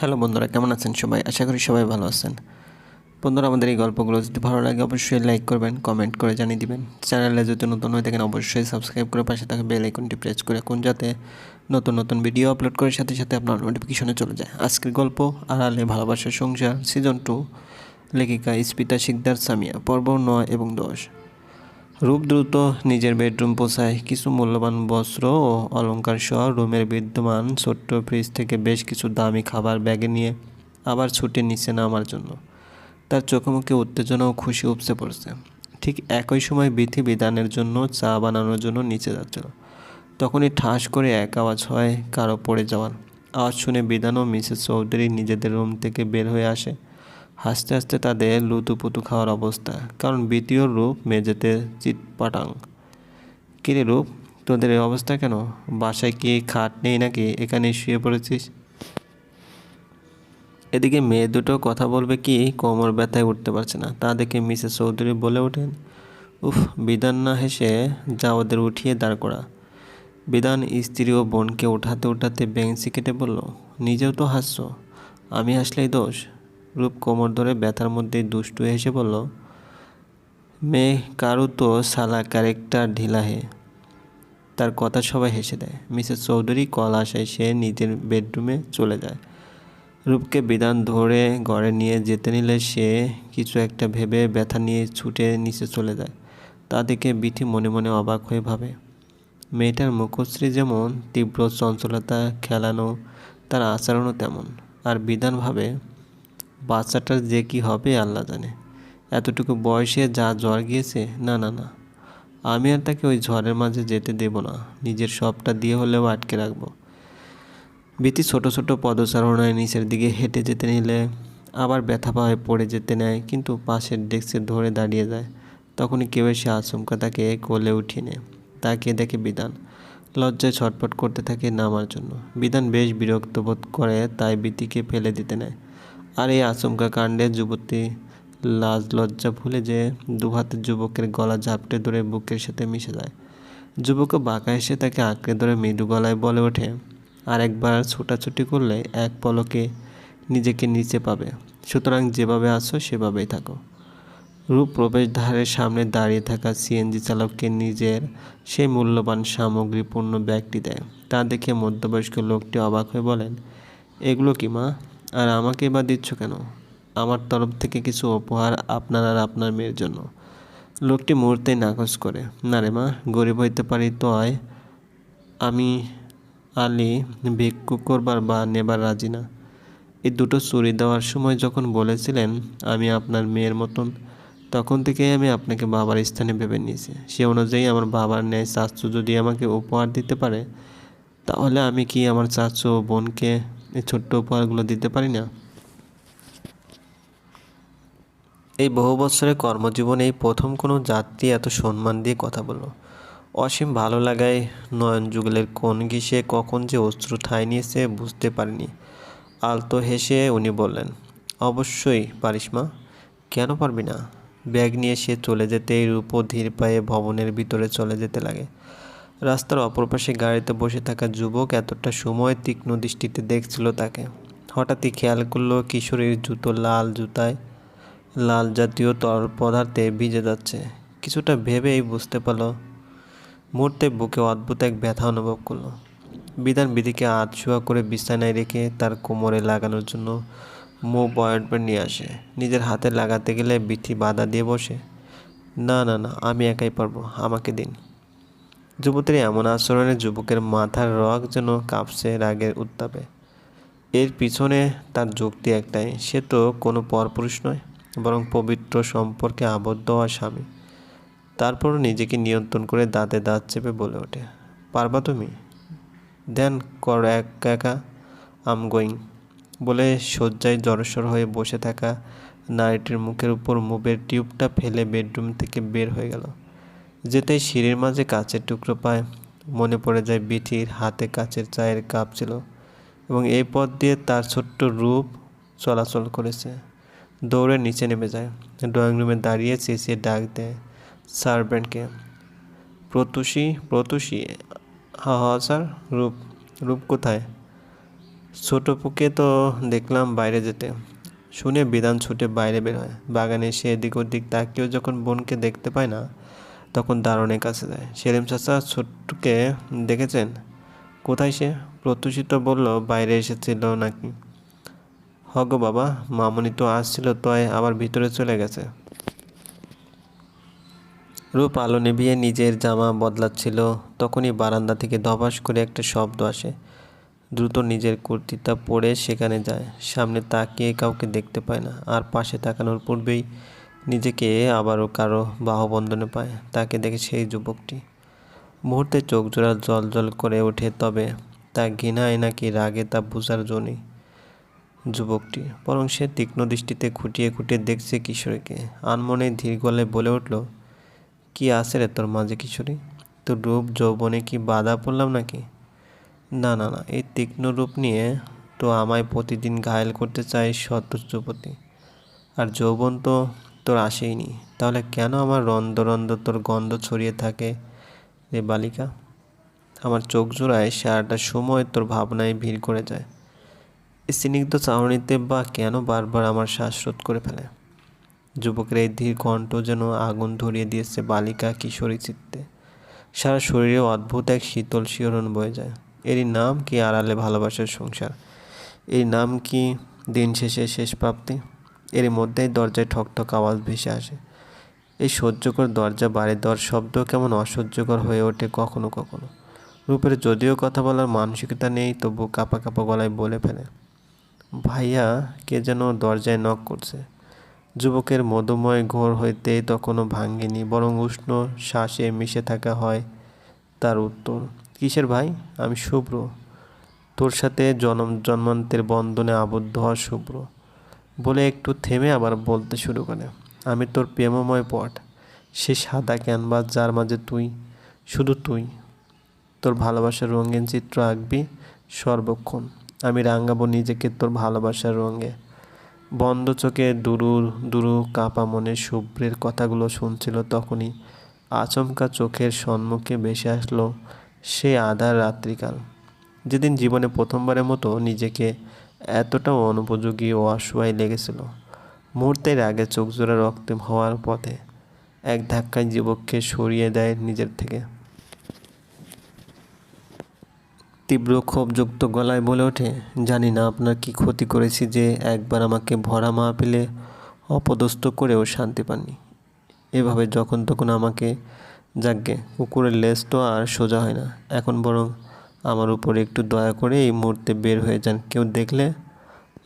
Hello বন্ধুরা, কেমন আছেন সবাই? আশা করি সবাই ভালো আছেন। বন্ধুরা, আমাদের এই গল্পগুলো যদি ভালো লাগে, অবশ্যই লাইক করবেন কমেন্ট করে জানিয়ে দিবেন। চ্যানেলে যদি নতুন হয়ে থাকেন, অবশ্যই সাবস্ক্রাইব করে পাশে থাকা বেল আইকনটি প্রেস করে রাখুন, যাতে নতুন নতুন ভিডিও আপলোড করার সাথে সাথে আপনার নোটিফিকেশনে চলে যায়। আজকের গল্প, আড়ালে ভালোবাসার সংসার সিজন টু লেখিকা স্পিতা শিকদার সামিয়া, পর্ব নয় এবং দশ। রূপ দ্রুত নিজের বেডরুম পোষায় কিছু মূল্যবান বস্ত্র ও অলংকার সহ রুমের বিদ্যমান ছোট্ট ফ্রিজ থেকে বেশ কিছু দামি খাবার ব্যাগে নিয়ে আবার ছুটে নিচে নামার জন্য। তার চোখে মুখে উত্তেজনা ও খুশি উপসে পড়ছে। ঠিক একই সময় বিধি বিধানের জন্য চা বানানোর জন্য নিচে যাচ্ছিল। তখনই ঠাস করে এক আওয়াজ হয় কারও পড়ে যাওয়ার। আওয়াজ শুনে বিধান ও মিসেস চৌধুরী নিজেদের রুম থেকে বের হয়ে আসে। হাসতে হাসতে তাদের লুতুপুতু খাওয়ার অবস্থা। কারণ দ্বিতীয় রূপ মেঝেতে চিৎপাটাং। কিরে রূপ, তোদের এই অবস্থা কেন? বাসায় কি খাট নেই নাকি? এখানে শুয়ে পড়েছিস? এদিকে মেয়ে দুটো কথা বলবে কি কোমর ব্যথায় উঠতে পারছে না। তা দেখে মিসেস চৌধুরী বলে ওঠেন, উফ, বিধান না হেসে যা ওদের উঠিয়ে দাঁড় করা। বিধান স্ত্রী ও বোনকে উঠাতে উঠাতে বেঞ্চি কেটে বলল, নিজেও তো হাসছো, আমি হাসলেই দোষ। রূপ কোমর ধরে ব্যথার মধ্যে দুষ্টু হেসে বলল মেয়ে কারু তো সালা ক্যারেক্টার ঢিলা হে। তার কথা সবাই হেসে দেয়। মিসেস চৌধুরী কল আসায় সে নিজের বেডরুমে চলে যায়। রূপকে বিধান ধরে ঘরে নিয়ে যেতে নিলে সে কিছু একটা ভেবে ব্যথা নিয়ে ছুটে নিচে চলে যায়। তা দেখে বিথি মনে মনে অবাক হয়ে ভাবে, মেয়েটার মুখশ্রী যেমন, তীব্র চঞ্চলতা, খেলানো, তার আচরণও তেমন। আর বিধান ভাবে বাচ্চাটার যে কি হবে আল্লাহ জানে। এতটুকু বয়সে যা জ্বর গিয়েছে, না না না। আমি আর তাকে ওই ঝড়ের মাঝে যেতে দেব না। নিজের সবটা দিয়ে হলেও আটকে রাখব। বিতি ছোট ছোট পদচারণায় নিচের দিকে হেঁটে যেতে নিলে আবার ব্যথা পায়ে, পড়ে যেতে নেয়, কিন্তু পাশের ডেস্কে ধরে দাঁড়িয়ে যায়। তখনই কেউ এসে আচমকা তাকে কোলে উঠিয়ে নেয়। তাকে দেখে বিধান। লজ্জায় ছটপট করতে থাকে নামার জন্য। বিধান বেশ বিরক্ত বোধ করে, তাই বিতিকে ফেলে দিতে নেয়। আর এই আচমকা কাণ্ডে যুবতী লাজ লজ্জা ভুলে যে দুহাতে যুবকের গলা ঝাপটে ধরে বুকের সাথে মিশে যায়। যুবকও বাঁকা এসে তাকে আঁকড়ে ধরে মৃদু গলায় বলে ওঠে আর একবার ছোটাছুটি করলে এক পলকে নিজেকে নিচে পাবে। সুতরাং যেভাবে আছো সেভাবেই থাকো। রূপ প্রবেশদ্বারের সামনে দাঁড়িয়ে থাকা সিএনজি চালককে নিজের সেই মূল্যবান সামগ্রীপূর্ণ ব্যাগটি দেয়। তা দেখে মধ্যবয়স্ক লোকটি অবাক হয়ে বলেন, এগুলো কি মা? আর আমাকে বা দিচ্ছ কেন? আমার তরফ থেকে কিছু উপহার আপনার আর আপনার মেয়ের জন্য। লোকটি মুহূর্তেই নাকচ করে, না রে মা, গরিব হইতে পারি তো আয়। আমি আলী ভিক্ষু করবার বা নেবার রাজি না। এই দুটো চুরি দেওয়ার সময় যখন বলেছিলেন আমি আপনার মেয়ের মতন, তখন থেকেই আমি আপনাকে বাবার স্থানে ভেবে নিয়েছি। সে অনুযায়ী আমার বাবার ন্যায় চাচু যদি আমাকে উপহার দিতে পারে, তাহলে আমি কি আমার চাচু বোনকে এই ছোট্ট উপহারগুলো দিতে পারি না? এই বহু বছরের কর্মজীবনে এই প্রথম কোনো যাত্রী এত সম্মান দিয়ে কথা বলল। অসীম ভালো লাগায় নয়ন যুগলের কোন ঘিসে কখন যে অশ্রু ঠাঁই নিয়েছে বুঝতে পারিনি। আলতো হেসে উনি বললেন, অবশ্যই পারিস মা, কেন পারবি না? ব্যাগ নিয়ে সে চলে যেতেই রূপ ধীর পায়ে ভবনের ভিতরে চলে যেতে লাগে। রাস্তার অপর পাশে গাড়িতে বসে থাকা যুবক এতটা সময় তীক্ষ্ণ দৃষ্টিতে দেখছিল তাকে। হঠাৎই খেয়াল করল কিশোরীর জুতো লাল জুতায়, লাল জাতীয় তরল পদার্থে ভিজে যাচ্ছে। কিছুটা ভেবেই বুঝতে পারল, মুহূর্তে বুকে অদ্ভুত এক ব্যথা অনুভব করল। বিধান বিধিকে আধশোয়া করে বিছানায় রেখে তার কোমরে লাগানোর জন্য মুভ অয়েন্টমেন্ট নিয়ে আসে। নিজের হাতে লাগাতে গেলে বিথি বাধা দিয়ে বসে, না না না, আমি একাই পারব, আমাকে দিন। যুবতীর এমন আচরণে যুবকের মাথার রগ যেন কাঁপছে রাগের উত্তাপে। এর পিছনে তার যুক্তি একটাই, সে তো কোনো পরপুরুষ নয়, বরং পবিত্র সম্পর্কে আবদ্ধ হওয়া স্বামী। তারপর নিজেকে নিয়ন্ত্রণ করে দাঁতে দাঁত চেপে বলে ওঠে, পারবা তুমি? দেন কর এক একা, আম গোয়িং, বলে শয্যায় জড়সড় হয়ে বসে থাকা নারীটির মুখের উপর মুভের টিউবটা ফেলে বেডরুম থেকে বের হয়ে গেল। যেতেই সিঁড়ির মাঝে কাচের টুকরো পায়। মনে পড়ে যায় বিথির হাতে কাচের চায়ের কাপ ছিল এবং এই পথ দিয়ে তার ছোট্ট রূপ চলাচল করেছে। দৌড়ে নিচে নেমে যায়। ড্রয়িং রুমে দাঁড়িয়ে চেঁচিয়ে ডাক দেয় সার্ভেন্টকে। প্রতুষী প্রতুষী, হা হা স্যার, রূপ রূপ কোথায়? ছোটপুকে তো দেখলাম বাইরে যেতে। শুনে বিধান ছুটে বাইরে বের হয়। বাগানে সে এদিক ওদিক তাকিয়েও যখন বোনকে দেখতে পায় না তখন দারুণের কাছে যায়। সেলিম চাচা ছোট্টুকে দেখেছেন? কোথায় সে? প্রত্যুষিত বলল, বাইরে এসেছিল নাকি? হগো বাবা, মামনি তো আসছিল, তয় আবার ভিতরে চলে গেছে। রূপ আলো নেভিয়ে নিজের জামা বদলাচ্ছিল। তখনই বারান্দা থেকে ধপাস করে একটা শব্দ আসে। দ্রুত নিজের কুর্তিটা পরে সেখানে যায়। সামনে তাকিয়ে কাউকে দেখতে পায় না। আর পাশে তাকানোর পূর্বেই নিজেকে আবারও কারও বাহুবন্ধনে পায়, তাকে দেখে সেই যুবকটি। মুহূর্তে চোখ জোড়া জল জল করে ওঠে, তবে তা ঘৃণায় নাকি রাগে তা বুঝার জন্যই যুবকটি, বরং সে তীক্ষ্ণ দৃষ্টিতে খুঁটিয়ে খুঁটিয়ে দেখছে কিশোরীকে। আনমনে ধীর গলে বলে উঠল, কি আছে রে তোর মাঝে কিশোরী? তোর রূপ, যৌবনে কি বাধা পড়লাম নাকি? না না না, এই তীক্ষ্ণ রূপ নিয়ে তো আমায় প্রতিদিন ঘায়েল করতে চায় শত যুবতী। আর যৌবন তো তোর আসেইনি। তাহলে কেন আমার রন্ধ্র রন্ধ্র তোর গন্ধ ছড়িয়ে থাকে রে বালিকা? আমার চোখ জোড়ায় সারাটা সময় তোর ভাবনায় ভিড় করে যায়। স্নিগ্ধ চাহনিতে বা কেন বারবার আমার শ্বাসরোধ করে ফেলে? যুবকের এই ধীর কণ্ঠ যেন আগুন ধরিয়ে দিয়েছে বালিকা কিশোরী চিত্তে। সারা শরীরে অদ্ভুত এক শীতল শিহরণ বয়ে যায়। এরই নাম কি আড়ালে ভালোবাসার সংসার? এই নাম কি দিন শেষে শেষ প্রাপ্তি? এর মধ্যেই দরজায় ঠকঠক আওয়াজ ভেসে আসে। এই সহ্যকর দরজা বাড়ি দেওয়ার শব্দ কেমন অসহ্যকর হয়ে ওঠে কখনো কখনো। রূপের যদিও কথা বলার মানসিকতা নেই তবু কাপা কাপা গলায় বলে ফেলে, ভাইয়া, কে যেন দরজায় নক করছে। যুবকের মধুময় ঘোর হইতে তখনও ভাঙ্গিনি, বরং উষ্ণ শ্বাসে মিশে থাকা হয় তার উত্তর, কিসের ভাই? আমি শুভ্র। তোর সাথে জনম জন্মান্তের বন্ধনে আবদ্ধ হওয়া শুভ্র। বলে একটু থেমে আবার বলতে শুরু করে, আমি তোর প্রেমময় পট সে সাদা ক্যানভাস যার মাঝে তুই, শুধু তুই। তোর ভালোবাসার রঙিন চিত্র আঁকবি সর্বক্ষণ। আমি রাঙাবো নিজেকে তোর ভালোবাসার রঙে। বন্ধ চোখে দুরু দুরু কাঁপা মনে শুভ্রের কথাগুলো শুনছিল তখনই। আচমকা চোখের সম্মুখে ভেসে আসলো সে আধার রাত্রিকাল। যেদিন জীবনে প্রথমবারের মতো নিজেকে এতটা অনুপযোগী ও অসহায় লেগেছিল। মুহূর্তের আগে চোখ জোড়া রক্তে হওয়ার পথে এক ধাক্কায় যুবককে সরিয়ে দেয় নিজের থেকে। তীব্র ক্ষোভযুক্ত গলায় বলে ওঠে, জানি না আপনার কি ক্ষতি করেছি যে একবার আমাকে ভরা মাহফিলে অপদস্থ করেও শান্তি পাননি। এভাবে যখন তখন আমাকে যাকগে কুকুরের লেজ তো আর সোজা হয় না, এখন বরং আমার উপর একটু দয়া করে এই মুহূর্তে বের হয়ে যান। কেউ দেখলে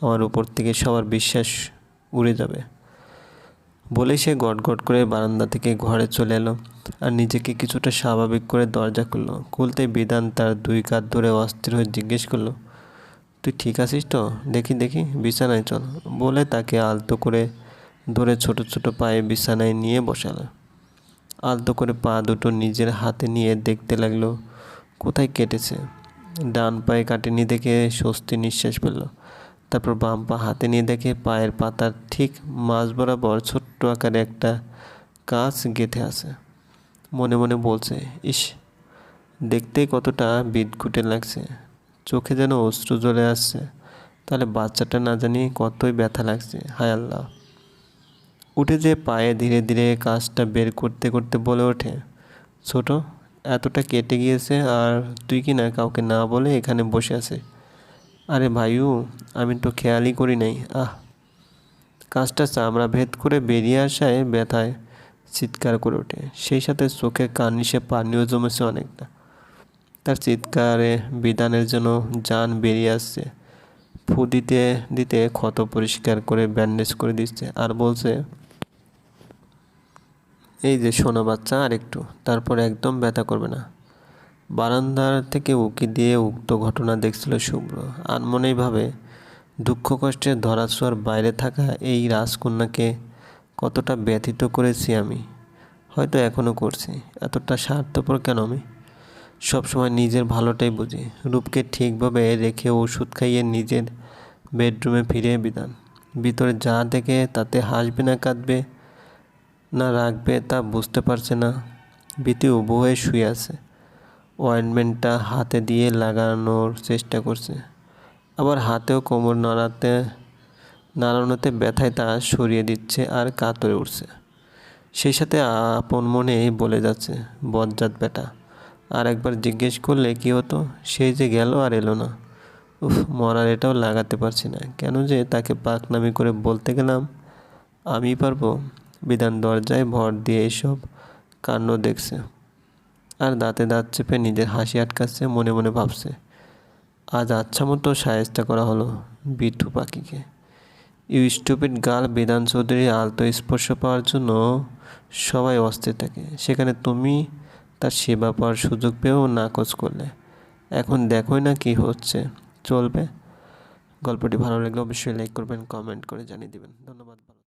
আমার উপর থেকে সবার বিশ্বাস উড়ে যাবে। বলে সে গট গট করে বারান্দা থেকে ঘরে চলে এলো আর নিজেকে কিছুটা স্বাভাবিক করে দরজা খুললো। খুলতে বিধান তার দুই কাত ধরে অস্থির হয়ে জিজ্ঞেস করল, তুই ঠিক আছিস তো? দেখি দেখি, বিছানায় চল। বলে তাকে আলতো করে ধরে ছোট ছোট পায়ে বিছানায় নিয়ে বসালো। আলতো করে পা দুটো নিজের হাতে নিয়ে দেখতে লাগল কোথায় কেটেছে? ডান পায়ে কাটেনি দেখে স্বস্তি নিঃশ্বাস ফেলল। তারপর বাম পা হাতে নিয়ে দেখে পায়ের পাতার ঠিক মাঝ বরাবর ছোট্ট আকারে একটা কাজ গেঁথে আছে। মনে মনে বলছে, ইস, দেখতে কতটা বিদঘুটে লাগছে। চোখে যেন অশ্রু জ্বলে আসছে। তাহলে বাচ্চাটা না জানি কতই ব্যথা লাগছে। হায় আল্লাহ। উঠে যে পায়ে ধীরে ধীরে কাজটা বের করতে করতে বলে ওঠে, ছোট এতটা কেটে গিয়েছে আর তুই কি না কাউকে না বলে এখানে বসে আছে? আরে ভাইউ, আমি তো খেয়ালই করি নাই। আহ, কাজটা চামড়া ভেদ করে বেরিয়ে আসায় ব্যথায় চিৎকার করে ওঠে। সেই সাথে চোখে কার্নিশে পানিও জমেছে অনেকটা। তার চিৎকারে বিধানের জন্য যান বেরিয়ে আসছে। ফু দিতে দিতে ক্ষত পরিষ্কার করে ব্যান্ডেজ করে দিচ্ছে। আর বলছে এই যে সোনা বাচ্চা, আর একটু। তারপর একদম ব্যথা করবে না। বারান্দার থেকে উকি দিয়ে উক্ত ঘটনা দেখছিল শুভ্র। আনমনেই ভাবে, দুঃখ কষ্টের ধরাছোঁয়ার বাইরে থাকা এই রাজকন্যাকে কতটা ব্যথিত করেছি আমি। হয়তো এখনও করছি। এতটা স্বার্থপর কেন আমি? সবসময় নিজের ভালোটাই বুঝি। রূপকে ঠিকভাবে রেখে ওষুধ খাইয়ে নিজের বেডরুমে ফিরে বিধান। ভিতরে যা দেখে তাতে হাসবে না, কাঁদবে। না রাখবে তা বুঝতে পারছে না। ভীতি উবু হয়ে শুয়ে আছে। অয়েন্টমেন্টটা হাতে দিয়ে লাগানোর চেষ্টা করছে। আবার হাতেও কোমর নাড়াতে, নাড়ানোতে ব্যথায় তা সরিয়ে দিচ্ছে আর কাতরে উঠছে। সেই সাথে আপন মনেই বলে যাচ্ছে, বজ্জাত বেটা, আর একবার জিজ্ঞেস করলে কি হতো? সেই যে গেল আর এলো না। উফ, মরার এটাও লাগাতে পারছি না। কেন যে তাকে পাকনামি করে বলতে গেলাম আমি পারব? বিধান দরজায় ভর দিয়ে এসব কাণ্ড দেখছে। আর দাঁতে দাঁত চেপে নিজের হাসি আটকাচ্ছে, মনে মনে ভাবছে, আজ আচ্ছা মতো সায়েস্তা করা হলো বিট্টু পাখিকে। ইউ স্টুপিড গাল, বিধান চৌধুরীর আলতো স্পর্শ পাওয়ার জন্য সবাই অস্থির থাকে। সেখানে তুমি তার সেবা পাওয়ার সুযোগ পেয়েও নাকচ করলে। এখন দেখোই না কি হচ্ছে। চলবে? গল্পটি ভালো লাগলে অবশ্যই লাইক করবেন, কমেন্ট করে জানিয়ে দেবেন। ধন্যবাদ।